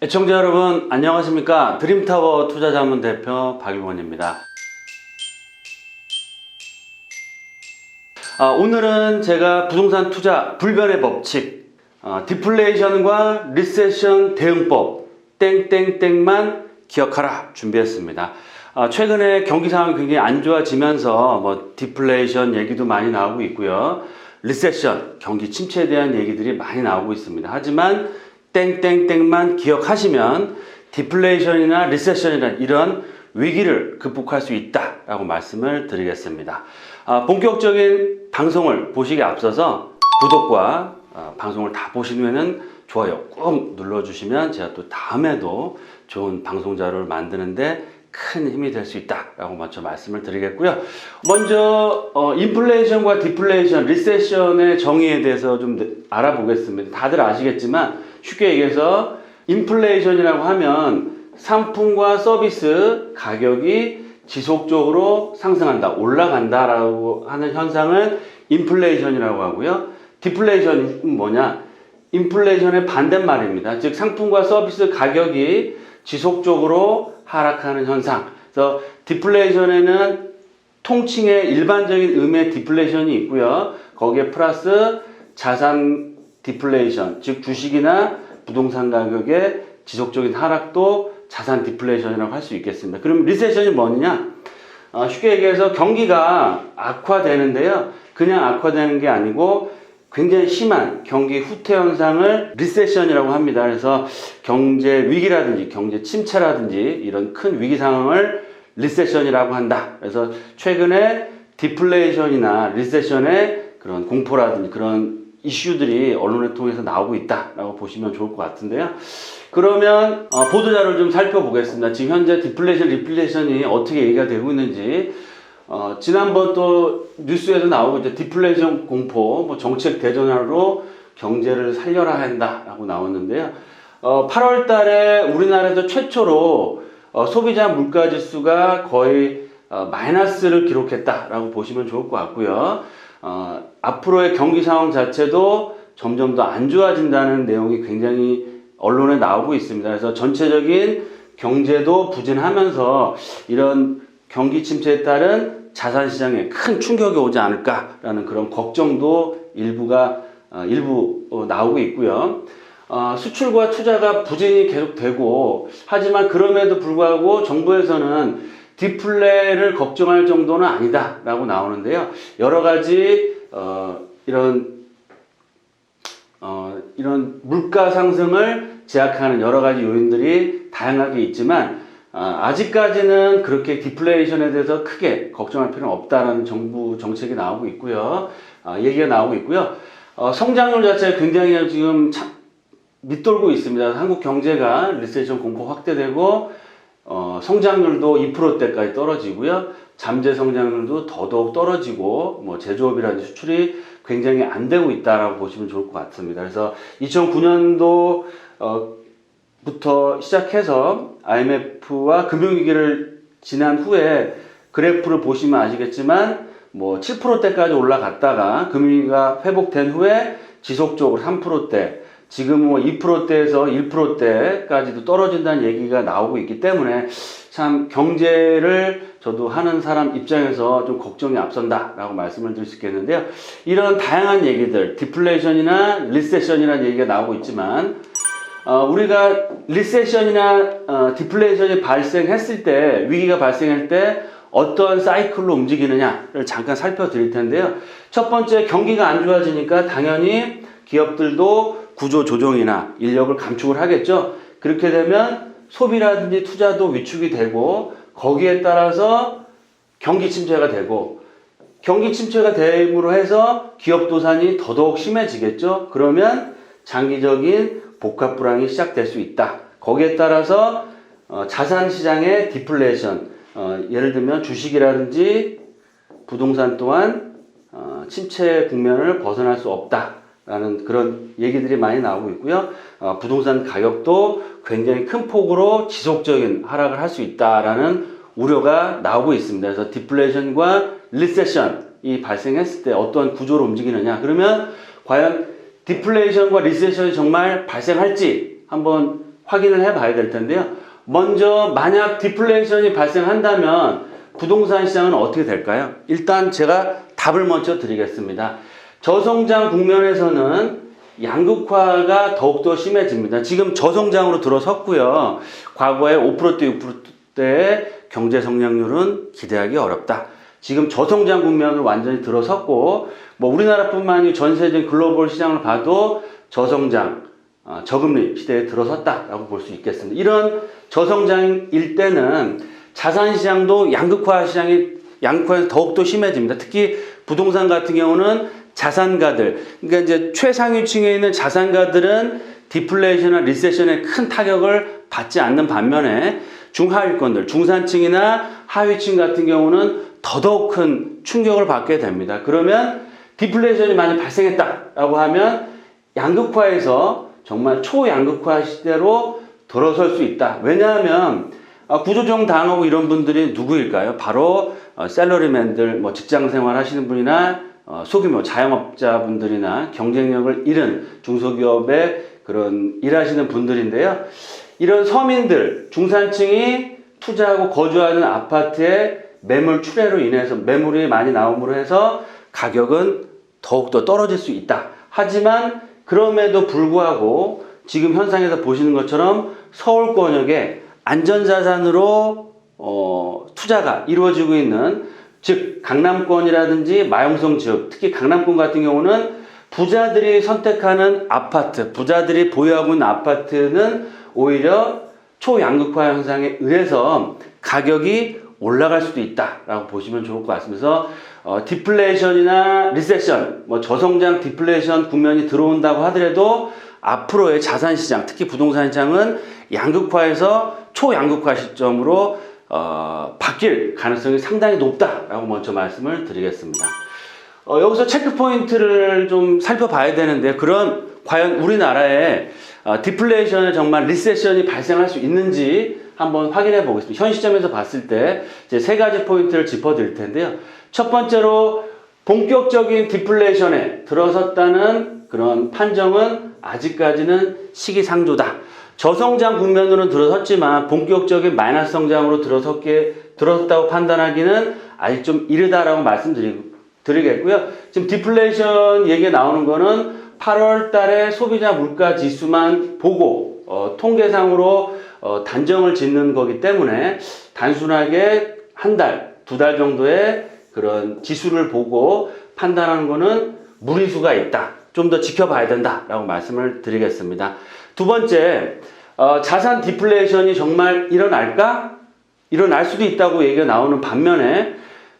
애청자 여러분 안녕하십니까 드림타워 투자자문 대표 박일원입니다. 아, 오늘은 제가 부동산 투자 불변의 법칙, 어, 디플레이션과 리세션 대응법 땡땡땡만 기억하라 준비했습니다. 아, 최근에 경기 상황이 굉장히 안 좋아지면서 뭐 디플레이션 얘기도 많이 나오고 있고요. 리세션 경기 침체에 대한 얘기들이 많이 나오고 있습니다. 하지만 땡땡땡만 기억하시면 디플레이션이나 리세션이나 이런 위기를 극복할 수 있다라고 말씀을 드리겠습니다. 아, 본격적인 방송을 보시기 앞서서 구독과 아, 방송을 다 후에는 좋아요 꾹 눌러주시면 제가 또 다음에도 좋은 방송 자료를 만드는데 큰 힘이 될 수 있다라고 먼저 말씀을 드리겠고요. 먼저 어, 인플레이션과 디플레이션, 리세션의 정의에 대해서 좀 알아보겠습니다. 다들 아시겠지만 쉽게 얘기해서 인플레이션이라고 하면 상품과 서비스 가격이 지속적으로 상승한다, 올라간다라고 하는 현상을 인플레이션이라고 하고요. 디플레이션은 뭐냐? 인플레이션의 반대말입니다. 즉 상품과 서비스 가격이 지속적으로 하락하는 현상. 그래서 디플레이션에는 통칭의 일반적인 의미의 디플레이션이 있고요. 거기에 플러스 자산 디플레이션, 즉 주식이나 부동산 가격의 지속적인 하락도 자산 디플레이션이라고 할 수 있겠습니다. 그럼 리세션이 뭐냐? 어, 쉽게 얘기해서 경기가 악화되는데요. 그냥 악화되는 게 아니고 굉장히 심한 경기 후퇴 현상을 리세션이라고 합니다. 그래서 경제 위기라든지 경제 침체라든지 이런 큰 위기 상황을 리세션이라고 한다. 그래서 최근에 디플레이션이나 리세션의 그런 공포라든지 그런 이슈들이 언론을 통해서 나오고 있다라고 보시면 좋을 것 같은데요. 그러면 어, 보도자료를 좀 살펴보겠습니다. 지금 현재 디플레이션, 리플레이션이 어떻게 얘기가 되고 있는지 어, 지난번 또 뉴스에도 나오고 이제 디플레이션 공포, 뭐 정책 대전환으로 경제를 살려라 한다라고 나왔는데요. 어, 8월 달에 우리나라에서 최초로 어, 소비자 물가 지수가 거의 어, 마이너스를 기록했다라고 보시면 좋을 것 같고요. 어, 앞으로의 경기 상황 자체도 점점 더 안 좋아진다는 내용이 굉장히 언론에 나오고 있습니다. 그래서 전체적인 경제도 부진하면서 이런 경기 침체에 따른 자산 시장에 큰 충격이 오지 않을까라는 그런 걱정도 일부가 어, 일부 어, 나오고 있고요. 어, 수출과 투자가 부진이 계속되고 하지만 그럼에도 불구하고 정부에서는 디플레를 걱정할 정도는 아니다라고 나오는데요. 여러 가지 어, 이런 어, 이런 물가 상승을 제약하는 여러 가지 요인들이 다양하게 있지만 아, 아직까지는 그렇게 디플레이션에 대해서 크게 걱정할 필요는 없다라는 정부 정책이 나오고 있고요. 아, 얘기가 나오고 있고요. 어, 성장률 자체가 굉장히 지금 참 밑돌고 있습니다. 한국 경제가 리세션 공포 확대되고 어, 성장률도 2%대까지 떨어지고요. 잠재 성장률도 더더욱 떨어지고 뭐 제조업이라든지 수출이 굉장히 안 되고 있다라고 보시면 좋을 것 같습니다. 그래서 2009년도 어, 부터 시작해서 IMF와 금융위기를 지난 후에 그래프를 보시면 아시겠지만 뭐 7%대까지 올라갔다가 금융위기가 회복된 후에 지속적으로 3%대 지금 뭐 2%대에서 1%대까지도 떨어진다는 얘기가 나오고 있기 때문에 참 경제를 저도 하는 사람 입장에서 좀 걱정이 앞선다라고 말씀을 드릴 수 있겠는데요. 이런 다양한 얘기들, 디플레이션이나 리세션이라는 얘기가 나오고 있지만 어, 우리가 리세션이나 어, 디플레이션이 발생했을 때 위기가 발생할 때 어떤 사이클로 움직이느냐를 잠깐 살펴드릴 텐데요. 첫 번째 경기가 안 좋아지니까 당연히 기업들도 구조 조정이나 인력을 감축을 하겠죠. 그렇게 되면 소비라든지 투자도 위축이 되고 거기에 따라서 경기 침체가 되고 경기 침체가 됨으로 해서 기업 도산이 더더욱 심해지겠죠. 그러면 장기적인 복합 불황이 시작될 수 있다. 거기에 따라서 어, 자산 시장의 디플레이션, 어, 예를 들면 주식이라든지 부동산 또한 어, 침체 국면을 벗어날 수 없다 라는 그런 얘기들이 많이 나오고 있고요. 어, 부동산 가격도 굉장히 큰 폭으로 지속적인 하락을 할 수 있다라는 우려가 나오고 있습니다. 그래서 디플레이션과 리세션이 발생했을 때 어떤 구조로 움직이느냐. 그러면 과연 디플레이션과 리세션이 정말 발생할지 한번 확인을 해 봐야 될 텐데요. 먼저 만약 디플레이션이 발생한다면 부동산 시장은 어떻게 될까요? 일단 제가 답을 먼저 드리겠습니다. 저성장 국면에서는 양극화가 더욱더 심해집니다. 지금 저성장으로 들어섰고요. 과거에 5%대 6%대의 경제 성장률은 기대하기 어렵다. 지금 저성장 국면으로 완전히 들어섰고 뭐 우리나라뿐만 아니라 전 세계적인 글로벌 시장을 봐도 저성장, 어, 저금리 시대에 들어섰다라고 볼 수 있겠습니다. 이런 저성장일 때는 자산 시장도 양극화 시장이 양극화에서 더욱더 심해집니다. 특히 부동산 같은 경우는 자산가들, 그러니까 이제 최상위층에 있는 자산가들은 디플레이션이나 리세션에 큰 타격을 받지 않는 반면에 중하위권들, 중산층이나 하위층 같은 경우는 더더욱 큰 충격을 받게 됩니다. 그러면 디플레이션이 만약 발생했다라고 하면 양극화에서 정말 초양극화 시대로 돌아설 수 있다. 왜냐하면 아, 구조조정 당하고 이런 분들이 누구일까요? 바로 어, 셀러리맨들, 뭐 직장 생활 하시는 분이나 어, 소규모 자영업자분들이나 경쟁력을 잃은 중소기업의 그런 일하시는 분들인데요. 이런 서민들, 중산층이 투자하고 거주하는 아파트의 매물 출회로 인해서 매물이 많이 나옴으로 해서 가격은 더욱더 떨어질 수 있다. 하지만 그럼에도 불구하고 지금 현상에서 보시는 것처럼 서울권역에 안전자산으로 어, 투자가 이루어지고 있는 즉 강남권이라든지 마용성 지역 특히 강남권 같은 경우는 부자들이 선택하는 아파트 부자들이 보유하고 있는 아파트는 오히려 초양극화 현상에 의해서 가격이 올라갈 수도 있다라고 보시면 좋을 것 같습니다. 어, 디플레이션이나 리세션, 뭐 저성장 디플레이션 국면이 들어온다고 하더라도 앞으로의 자산 시장, 특히 부동산 시장은 양극화에서 초양극화 시점으로 어, 바뀔 가능성이 상당히 높다라고 먼저 말씀을 드리겠습니다. 어, 여기서 체크 포인트를 좀 살펴봐야 되는데 그런 과연 우리나라에 어, 디플레이션에 정말 리세션이 발생할 수 있는지 한번 확인해 보겠습니다. 현 시점에서 봤을 때 이제 세 가지 포인트를 짚어 드릴 텐데요. 첫 번째로 본격적인 디플레이션에 들어섰다는 그런 판정은 아직까지는 시기상조다. 저성장 국면으로는 들어섰지만 본격적인 마이너스 성장으로 들어섰게 들어섰다고 판단하기는 아직 좀 이르다라고 말씀드리겠고요. 지금 디플레이션 얘기 나오는 거는 8월 달에 소비자 물가 지수만 보고 어, 통계상으로 어, 단정을 짓는 거기 때문에 단순하게 한 달, 두 달 정도의 그런 지수를 보고 판단하는 거는 무리수가 있다. 좀 더 지켜봐야 된다라고 말씀을 드리겠습니다. 두 번째, 어, 자산 디플레이션이 정말 일어날까? 일어날 수도 있다고 얘기가 나오는 반면에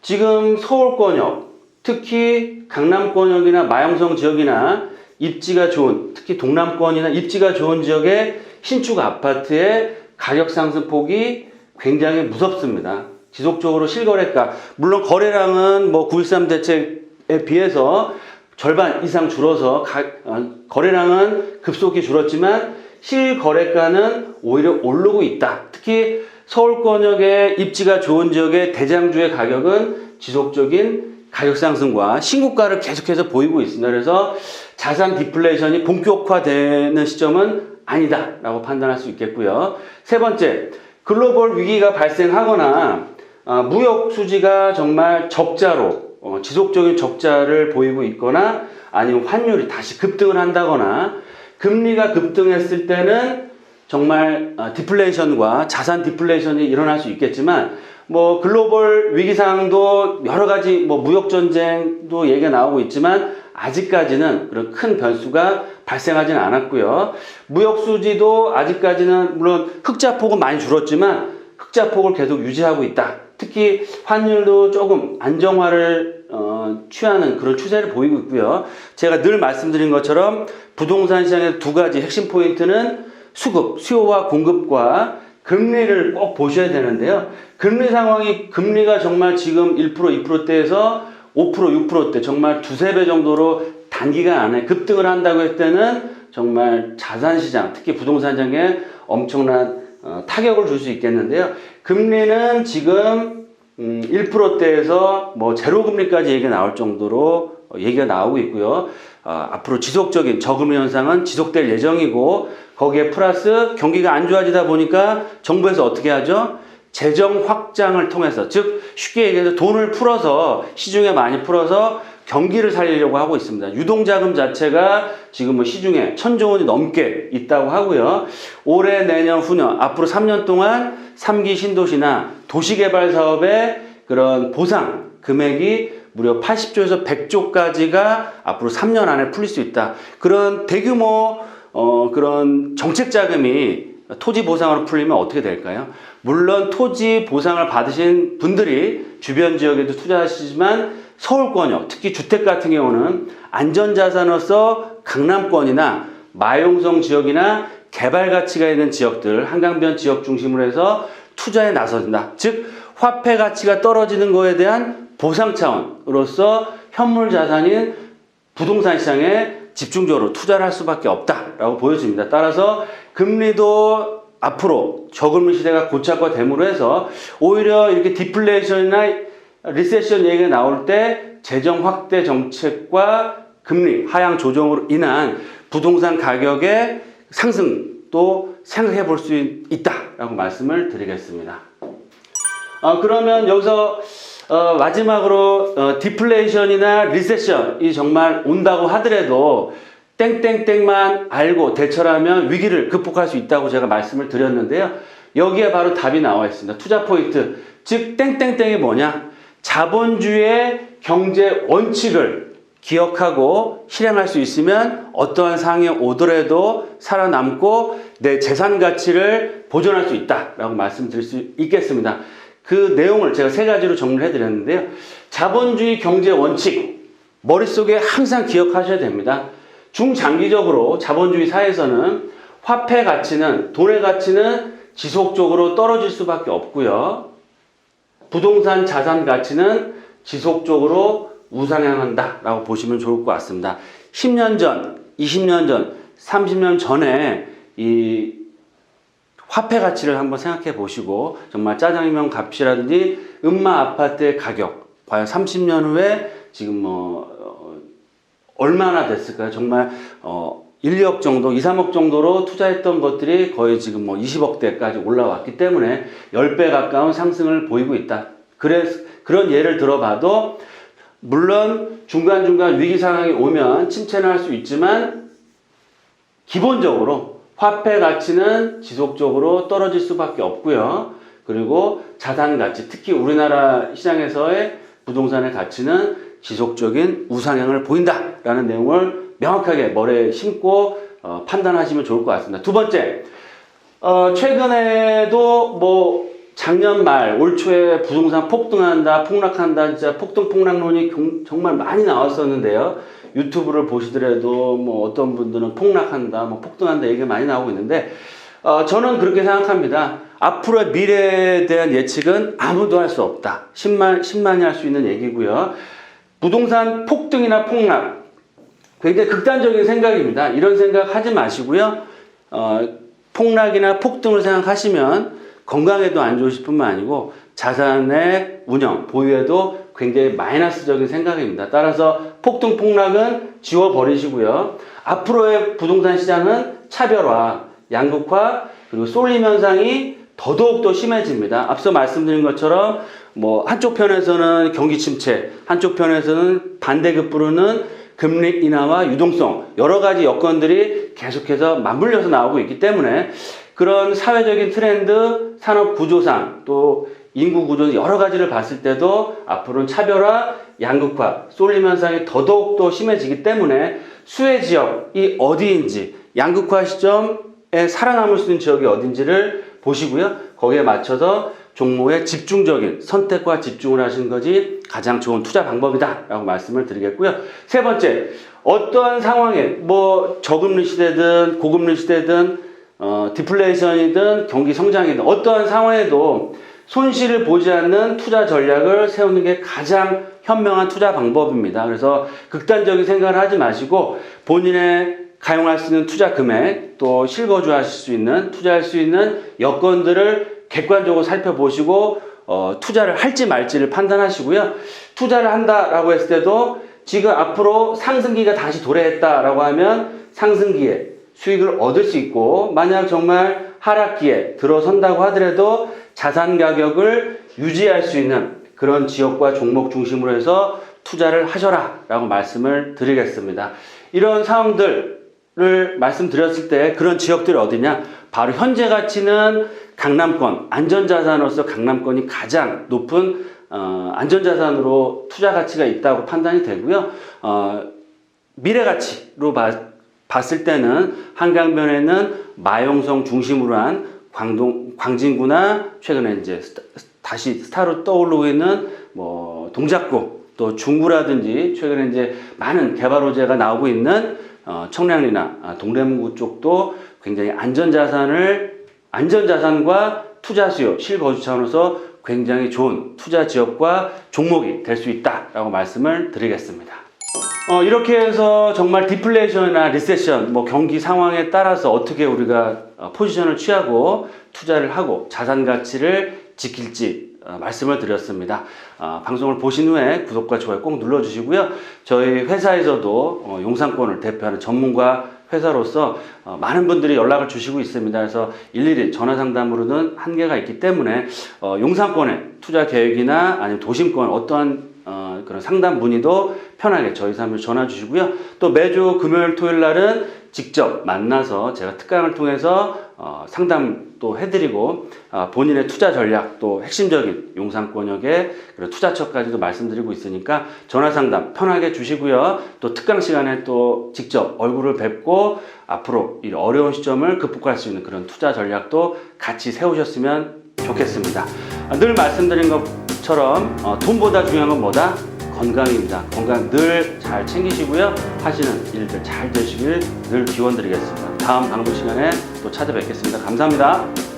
지금 서울권역, 특히 강남권역이나 마영성 지역이나 입지가 좋은, 특히 동남권이나 입지가 좋은 지역의 신축 아파트의 가격 상승폭이 굉장히 무섭습니다. 지속적으로 실거래가, 물론 거래량은 뭐 9.13 대책에 비해서 절반 이상 줄어서 가, 어, 거래량은 급속히 줄었지만 실거래가는 오히려 오르고 있다. 특히 서울권역의 입지가 좋은 지역의 대장주의 가격은 지속적인 가격 상승과 신고가를 계속해서 보이고 있습니다. 그래서 자산 디플레이션이 본격화되는 시점은 아니다라고 판단할 수 있겠고요. 세 번째, 글로벌 위기가 발생하거나 어, 무역 수지가 정말 적자로 어, 지속적인 적자를 보이고 있거나 아니면 환율이 다시 급등을 한다거나 금리가 급등했을 때는 정말 어, 디플레이션과 자산 디플레이션이 일어날 수 있겠지만 뭐 글로벌 위기 상황도 여러 가지 뭐 무역 전쟁도 얘기가 나오고 있지만 아직까지는 그런 큰 변수가 발생하지는 않았고요. 무역 수지도 아직까지는 물론 흑자 폭은 많이 줄었지만 흑자 폭을 계속 유지하고 있다. 특히 환율도 조금 안정화를 어, 취하는 그런 추세를 보이고 있고요. 제가 늘 말씀드린 것처럼 부동산 시장의 두 가지 핵심 포인트는 수급, 수요와 공급과 금리를 꼭 보셔야 되는데요. 금리 상황이 금리가 정말 지금 1% 2%대에서 5% 6%대 정말 두세 배 정도로 단기간 안에 급등을 한다고 했을 때는 정말 자산 시장, 특히 부동산 시장에 엄청난 어, 타격을 줄 수 있겠는데요. 금리는 지금 음, 1%대에서 뭐 제로 금리까지 얘기 나올 정도로 어, 얘기가 나오고 있고요. 어, 앞으로 지속적인 저금리 현상은 지속될 예정이고 거기에 플러스 경기가 안 좋아지다 보니까 정부에서 어떻게 하죠? 재정 확장을 통해서 즉 쉽게 얘기해서 돈을 풀어서 시중에 많이 풀어서 경기를 살리려고 하고 있습니다. 유동자금 자체가 지금 뭐 시중에 천조 원이 넘게 있다고 하고요. 올해, 내년, 후년 앞으로 3년 동안 3기 신도시나 도시개발 사업의 그런 보상 금액이 무려 80조에서 100조까지가 앞으로 3년 안에 풀릴 수 있다. 그런 대규모 어, 그런 정책 자금이 토지 보상으로 풀리면 어떻게 될까요? 물론 토지 보상을 받으신 분들이 주변 지역에도 투자하시지만 서울권역, 특히 주택 같은 경우는 안전자산으로서 강남권이나 마용성 지역이나 개발 가치가 있는 지역들, 한강변 지역 중심으로 해서 투자에 나선다. 즉, 화폐 가치가 떨어지는 거에 대한 보상 차원으로서 현물 자산인 부동산 시장에 집중적으로 투자를 할 수밖에 없다라고 보여집니다. 따라서 금리도 앞으로 저금리 시대가 고착화됨으로 해서 오히려 이렇게 디플레이션이나 리세션 얘기가 나올 때 재정 확대 정책과 금리 하향 조정으로 인한 부동산 가격의 상승도 생각해 볼 수 있다라고 말씀을 드리겠습니다. 어, 그러면 여기서 어, 마지막으로 어, 디플레이션이나 리세션이 정말 온다고 하더라도 땡땡땡만 알고 대처하면 위기를 극복할 수 있다고 제가 말씀을 드렸는데요. 여기에 바로 답이 나와 있습니다. 투자 포인트. 즉 땡땡땡이 뭐냐? 자본주의의 경제 원칙을 기억하고 실행할 수 있으면 어떠한 상황이 오더라도 살아남고 내 재산 가치를 보존할 수 있다라고 말씀드릴 수 있겠습니다. 그 내용을 제가 세 가지로 정리를 해드렸는데요. 자본주의 경제 원칙, 머릿속에 항상 기억하셔야 됩니다. 중장기적으로 자본주의 사회에서는 화폐 가치는, 돈의 가치는 지속적으로 떨어질 수밖에 없고요. 부동산 자산 가치는 지속적으로 우상향한다 라고 보시면 좋을 것 같습니다. 10년 전, 20년 전, 30년 전에 이 화폐 가치를 한번 생각해 보시고 정말 짜장면 값이라든지 음마 아파트의 가격 과연 30년 후에 지금 뭐 어, 얼마나 됐을까요? 정말 어 1, 2억 정도, 2, 3억 정도로 투자했던 것들이 거의 지금 뭐 20억대까지 올라왔기 때문에 10배 가까운 상승을 보이고 있다. 그래 그런 예를 들어봐도 물론 중간중간 위기 상황이 오면 침체는 할 수 있지만 기본적으로 화폐 가치는 지속적으로 떨어질 수밖에 없고요. 그리고 자산 가치, 특히 우리나라 시장에서의 부동산의 가치는 지속적인 우상향을 보인다라는 내용을 명확하게 머리에 심고 어, 판단하시면 좋을 것 같습니다. 두 번째, 어, 최근에도 뭐 작년 말, 올 초에 부동산 폭등한다, 폭락한다, 진짜 폭등 폭락론이 정말 많이 나왔었는데요. 유튜브를 보시더라도 뭐 어떤 분들은 폭락한다, 뭐 폭등한다 얘기가 많이 나오고 있는데, 어, 저는 그렇게 생각합니다. 앞으로의 미래에 대한 예측은 아무도 할 수 없다. 10만, 10만이 할 수 있는 얘기고요. 부동산 폭등이나 폭락. 굉장히 극단적인 생각입니다. 이런 생각 하지 마시고요. 어, 폭락이나 폭등을 생각하시면 건강에도 안 좋으실 뿐만 아니고 자산의 운영, 보유에도 굉장히 마이너스적인 생각입니다. 따라서 폭등 폭락은 지워버리시고요. 앞으로의 부동산 시장은 차별화, 양극화, 그리고 쏠림 현상이 더더욱 더 심해집니다. 앞서 말씀드린 것처럼 뭐 한쪽 편에서는 경기 침체, 한쪽 편에서는 반대급부로는 금리 인하와 유동성 여러 가지 여건들이 계속해서 맞물려서 나오고 있기 때문에 그런 사회적인 트렌드, 산업 구조상 또 인구 구조 여러 가지를 봤을 때도 앞으로는 차별화, 양극화, 쏠림 현상이 더더욱 더 심해지기 때문에 수혜 지역이 어디인지 양극화 시점에 살아남을 수 있는 지역이 어딘지를 보시고요. 거기에 맞춰서 종목에 집중적인 선택과 집중을 하시는 것이 가장 좋은 투자 방법이다 라고 말씀을 드리겠고요. 세 번째, 어떠한 상황에 뭐 저금리 시대든 고금리 시대든 어, 디플레이션이든 경기 성장이든 어떠한 상황에도 손실을 보지 않는 투자 전략을 세우는 게 가장 현명한 투자 방법입니다. 그래서 극단적인 생각을 하지 마시고 본인의 가용할 수 있는 투자 금액 또 실거주 하실 수 있는 투자할 수 있는 여건들을 객관적으로 살펴보시고 어, 투자를 할지 말지를 판단하시고요. 투자를 한다라고 했을 때도 지금 앞으로 상승기가 다시 도래했다라고 하면 상승기에 수익을 얻을 수 있고 만약 정말 하락기에 들어선다고 하더라도 자산 가격을 유지할 수 있는 그런 지역과 종목 중심으로 해서 투자를 하셔라 라고 말씀을 드리겠습니다. 이런 상황들 을 말씀드렸을 때 그런 지역들이 어디냐? 바로 현재 가치는 강남권 안전자산으로서 강남권이 가장 높은 어, 안전자산으로 투자 가치가 있다고 판단이 되고요. 어, 미래 가치로 봐- 봤을 때는 한강변에는 마용성 중심으로 한 광동 광진구나 최근에 이제 스타- 다시 스타로 떠오르고 있는 뭐 동작구 또 중구라든지 최근에 이제 많은 개발 호재가 나오고 있는 어, 청량리나 아, 동래문구 쪽도 굉장히 안전자산을 안전자산과 투자 수요 실거주 차원에서 굉장히 좋은 투자 지역과 종목이 될 수 있다라고 말씀을 드리겠습니다. 어, 이렇게 해서 정말 디플레이션이나 리세션, 뭐 경기 상황에 따라서 어떻게 우리가 어, 포지션을 취하고 투자를 하고 자산 가치를 지킬지 어, 말씀을 드렸습니다. 어, 방송을 보신 후에 구독과 좋아요 꼭 눌러주시고요. 저희 회사에서도 어, 용산권을 대표하는 전문가 회사로서 어, 많은 분들이 연락을 주시고 있습니다. 그래서 일일이 전화 상담으로는 한계가 있기 때문에 어, 용산권의 투자 계획이나 아니면 도심권 어떠한 어, 그런 상담 문의도 편하게 저희 사무실 전화 주시고요. 또 매주 금요일 토요일 날은 직접 만나서 제가 특강을 통해서 어, 상담 또 해드리고 어, 본인의 투자 전략 또 핵심적인 용산권역의 그런 투자처까지도 말씀드리고 있으니까 전화 상담 편하게 주시고요. 또 특강 시간에 또 직접 얼굴을 뵙고 앞으로 이 어려운 시점을 극복할 수 있는 그런 투자 전략도 같이 세우셨으면 좋겠습니다. 아, 늘 말씀드린 것처럼 어, 돈보다 중요한 건 뭐다? 건강입니다. 건강 늘 잘 챙기시고요. 하시는 일들 잘 되시길 늘 기원 드리겠습니다. 다음 방송 시간에 또 찾아뵙겠습니다. 감사합니다.